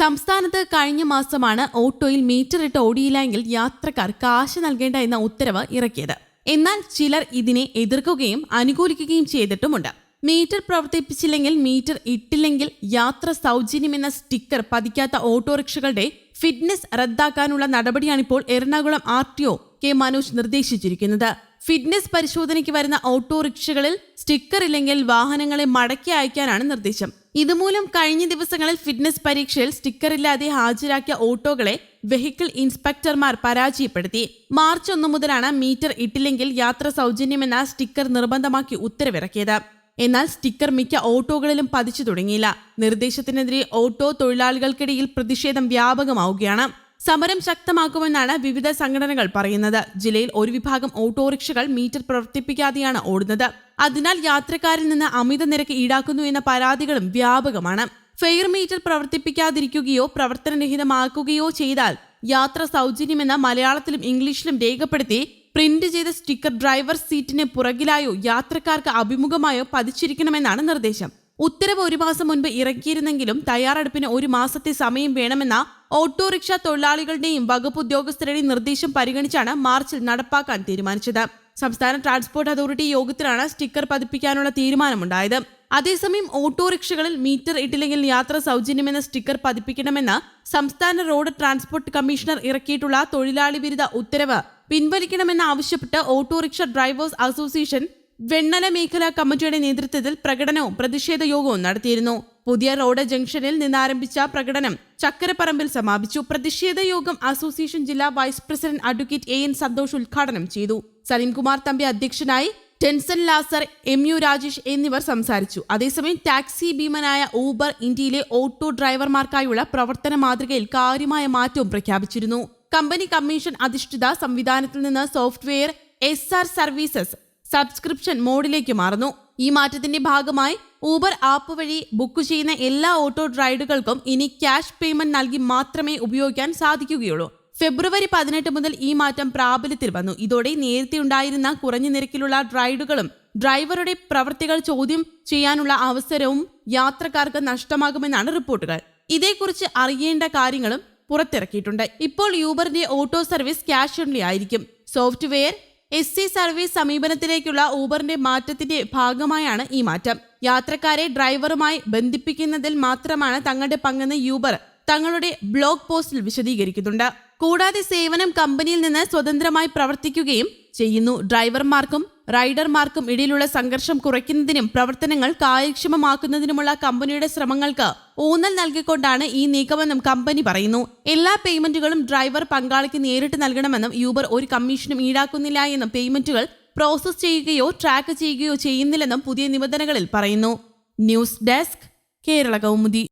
സംസ്ഥാനത്ത് കഴിഞ്ഞ മാസമാണ് ഓട്ടോയിൽ മീറ്റർ ഇട്ട് ഓടിയില്ലെങ്കിൽ യാത്രക്കാർ കാശ് നൽകേണ്ട എന്ന ഉത്തരവ് ഇറക്കിയത്. എന്നാൽ ചിലർ ഇതിനെ എതിർക്കുകയും അനുകൂലിക്കുകയും ചെയ്തിട്ടുമുണ്ട്. മീറ്റർ പ്രവർത്തിപ്പിച്ചില്ലെങ്കിൽ മീറ്റർ ഇട്ടില്ലെങ്കിൽ യാത്ര സൗജന്യമെന്ന സ്റ്റിക്കർ പതിക്കാത്ത ഓട്ടോറിക്ഷകളുടെ ഫിറ്റ്നസ് റദ്ദാക്കാനുള്ള നടപടിയാണിപ്പോൾ Ernakulam R T O K Manoj നിർദ്ദേശിച്ചിരിക്കുന്നത്. Fitness പരിശോധനയ്ക്ക് വരുന്ന ഓട്ടോറിക്ഷകളിൽ സ്റ്റിക്കർ ഇല്ലെങ്കിൽ വാഹനങ്ങളെ മടക്കി അയക്കാനാണ് നിർദ്ദേശം. ഇതുമൂലം കഴിഞ്ഞ ദിവസങ്ങളിൽ ഫിറ്റ്നസ് പരീക്ഷയിൽ സ്റ്റിക്കറില്ലാതെ ഹാജരാക്കിയ ഓട്ടോകളെ വെഹിക്കിൾ ഇൻസ്പെക്ടർമാർ പരാജയപ്പെടുത്തി. മാർച്ച് ഒന്നു മുതലാണ് മീറ്റർ ഇട്ടില്ലെങ്കിൽ യാത്ര സൗജന്യമെന്ന സ്റ്റിക്കർ നിർബന്ധമാക്കി ഉത്തരവിറക്കിയത്. എന്നാൽ സ്റ്റിക്കർ മിക്ക ഓട്ടോകളിലും പതിച്ചു തുടങ്ങിയില്ല. നിർദ്ദേശത്തിനെതിരെ ഓട്ടോ തൊഴിലാളികൾക്കിടയിൽ പ്രതിഷേധം വ്യാപകമാവുകയാണ്. സമരം ശക്തമാക്കുമെന്നാണ് വിവിധ സംഘടനകൾ പറയുന്നത്. ജില്ലയിൽ ഒരു വിഭാഗം ഓട്ടോറിക്ഷകൾ മീറ്റർ പ്രവർത്തിപ്പിക്കാതെയാണ് ഓടുന്നത്. അതിനാൽ യാത്രക്കാരിൽ നിന്ന് അമിത നിരക്ക് ഈടാക്കുന്നു എന്ന പരാതികളും വ്യാപകമാണ്. ഫെയർ മീറ്റർ പ്രവർത്തിപ്പിക്കാതിരിക്കുകയോ പ്രവർത്തനരഹിതമാക്കുകയോ ചെയ്താൽ യാത്ര സൗജന്യമെന്ന മലയാളത്തിലും ഇംഗ്ലീഷിലും രേഖപ്പെടുത്തി പ്രിന്റ് ചെയ്ത സ്റ്റിക്കർ ഡ്രൈവർ സീറ്റിന് പുറകിലായോ യാത്രക്കാർക്ക് അഭിമുഖമായോ പതിച്ചിരിക്കണമെന്നാണ് നിർദ്ദേശം. ഉത്തരവ് ഒരു മാസം മുൻപ് ഇറക്കിയിരുന്നെങ്കിലും തയ്യാറെടുപ്പിന് ഒരു മാസത്തെ സമയം വേണമെന്ന ഓട്ടോറിക്ഷ തൊഴിലാളികളുടെയും വകുപ്പ് ഉദ്യോഗസ്ഥരുടെയും നിർദ്ദേശം പരിഗണിച്ചാണ് മാർച്ചിൽ നടപ്പാക്കാൻ തീരുമാനിച്ചത്. സംസ്ഥാന ട്രാൻസ്പോർട്ട് അതോറിറ്റി യോഗത്തിലാണ് സ്റ്റിക്കർ പതിപ്പിക്കാനുള്ള തീരുമാനമുണ്ടായത്. അതേസമയം ഓട്ടോറിക്ഷകളിൽ മീറ്റർ ഇട്ടില്ലെങ്കിൽ യാത്ര സൗജന്യമെന്ന സ്റ്റിക്കർ പതിപ്പിക്കണമെന്ന് സംസ്ഥാന റോഡ് ട്രാൻസ്പോർട്ട് കമ്മീഷണർ ഇറക്കിയിട്ടുള്ള തൊഴിലാളി വിരുദ്ധ ഉത്തരവ് പിൻവലിക്കണമെന്ന് ആവശ്യപ്പെട്ട് ഓട്ടോറിക്ഷ ഡ്രൈവേഴ്സ് അസോസിയേഷൻ വെണ്ണല മേഖലാ കമ്മിറ്റിയുടെ നേതൃത്വത്തിൽ പ്രകടനവും പ്രതിഷേധ യോഗവും നടത്തിയിരുന്നു. പുതിയ റോഡ് ജംഗ്ഷനിൽ നിന്നാരംഭിച്ച പ്രകടനം ചക്കരപ്പറമ്പിൽ സമാപിച്ചു. പ്രതിഷേധ യോഗം അസോസിയേഷൻ ജില്ലാ vice president advocate A N Santhosh ഉദ്ഘാടനം ചെയ്തു. സലീംകുമാർ തമ്പി അധ്യക്ഷനായി ടെൻസൻ ലാസർ എം യു രാജേഷ് എന്നിവർ സംസാരിച്ചു. അതേസമയം ടാക്സി ഭീമനായ ഊബർ ഇന്ത്യയിലെ ഓട്ടോ ഡ്രൈവർമാർക്കായുള്ള പ്രവർത്തന മാതൃകയിൽ കാര്യമായ മാറ്റവും പ്രഖ്യാപിച്ചിരുന്നു. കമ്പനി കമ്മീഷൻ അധിഷ്ഠിത സംവിധാനത്തിൽ നിന്ന് സോഫ്റ്റ്വെയർ എസ് സർവീസസ് സബ്സ്ക്രിപ്ഷൻ മോഡിലേക്ക് മാറുന്നു. ഈ മാറ്റത്തിന്റെ ഭാഗമായി ഊബർ ആപ്പ് വഴി ബുക്ക് ചെയ്യുന്ന എല്ലാ ഓട്ടോ റൈഡുകൾക്കും ഇനി ക്യാഷ് പേയ്മെന്റ് നൽകി മാത്രമേ ഉപയോഗിക്കാൻ സാധിക്കുകയുള്ളൂ. ഫെബ്രുവരി പതിനെട്ട് മുതൽ ഈ മാറ്റം പ്രാബല്യത്തിൽ വന്നു. ഇതോടെ നേരത്തെ ഉണ്ടായിരുന്ന കുറഞ്ഞ നിരക്കിലുള്ള റൈഡുകളും ഡ്രൈവറുടെ പ്രവൃത്തികൾ ചോദ്യം ചെയ്യാനുള്ള അവസരവും യാത്രക്കാർക്ക് നഷ്ടമാകുമെന്നാണ് റിപ്പോർട്ടുകൾ. ഇതേക്കുറിച്ച് അറിയേണ്ട കാര്യങ്ങളും പുറത്തിറക്കിയിട്ടുണ്ട്. ഇപ്പോൾ യൂബറിന്റെ ഓട്ടോ സർവീസ് ക്യാഷ് ഓൺലി ആയിരിക്കും. സോഫ്റ്റ്വെയർ എസ് സി സർവീസ് സമീപനത്തിലേക്കുള്ള ഊബറിന്റെ മാറ്റത്തിന്റെ ഭാഗമായാണ് ഈ മാറ്റം. യാത്രക്കാരെ ഡ്രൈവറുമായി ബന്ധിപ്പിക്കുന്നതിൽ മാത്രമാണ് തങ്ങളുടെ പങ്കെന്ന് യൂബർ തങ്ങളുടെ ബ്ലോഗ് പോസ്റ്റിൽ വിശദീകരിക്കുന്നുണ്ട്. കൂടാതെ സേവനം കമ്പനിയിൽ നിന്ന് സ്വതന്ത്രമായി പ്രവർത്തിക്കുകയും ചെയ്യുന്നു. ഡ്രൈവർമാർക്കും റൈഡർമാർക്കും ഇടയിലുള്ള സംഘർഷം കുറയ്ക്കുന്നതിനും പ്രവർത്തനങ്ങൾ കാര്യക്ഷമമാക്കുന്നതിനുമുള്ള കമ്പനിയുടെ ശ്രമങ്ങൾക്ക് ഊന്നൽ നൽകിക്കൊണ്ടാണ് ഈ നീക്കമെന്നും കമ്പനി പറയുന്നു. എല്ലാ പേയ്മെന്റുകളും ഡ്രൈവർ പങ്കാളിക്ക് നേരിട്ട് നൽകണമെന്നും യൂബർ ഒരു കമ്മീഷനും ഈടാക്കുന്നില്ല എന്നും പേയ്മെന്റുകൾ പ്രോസസ് ചെയ്യുകയോ ട്രാക്ക് ചെയ്യുകയോ ചെയ്യുന്നില്ലെന്നും പുതിയ നിബന്ധനകളിൽ പറയുന്നു. News desk Kerala Kaumudi.